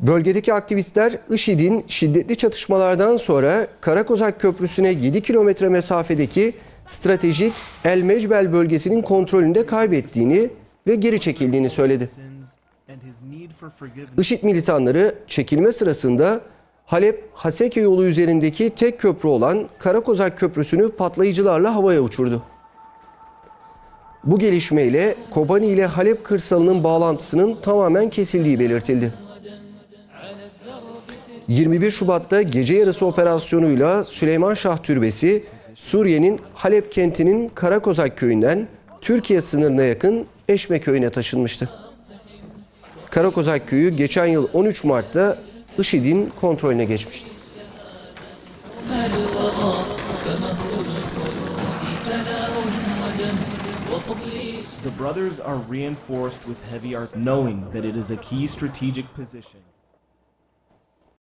Bölgedeki aktivistler IŞİD'in şiddetli çatışmalardan sonra Karakozak Köprüsü'ne 7 kilometre mesafedeki stratejik El Mecbel bölgesinin kontrolünde kaybettiğini ve geri çekildiğini söyledi. IŞİD militanları çekilme sırasında Halep Haseke yolu üzerindeki tek köprü olan Karakozak Köprüsü'nü patlayıcılarla havaya uçurdu. Bu gelişmeyle Kobani ile Halep kırsalının bağlantısının tamamen kesildiği belirtildi. 21 Şubat'ta gece yarısı operasyonuyla Süleyman Şah Türbesi, Suriye'nin Halep kentinin Karakozak köyünden Türkiye sınırına yakın Eşme köyüne taşınmıştı. Karakozak köyü geçen yıl 13 Mart'ta IŞİD'in kontrolüne geçmişti. The brothers are reinforced with heavy art, knowing that it is a key strategic position.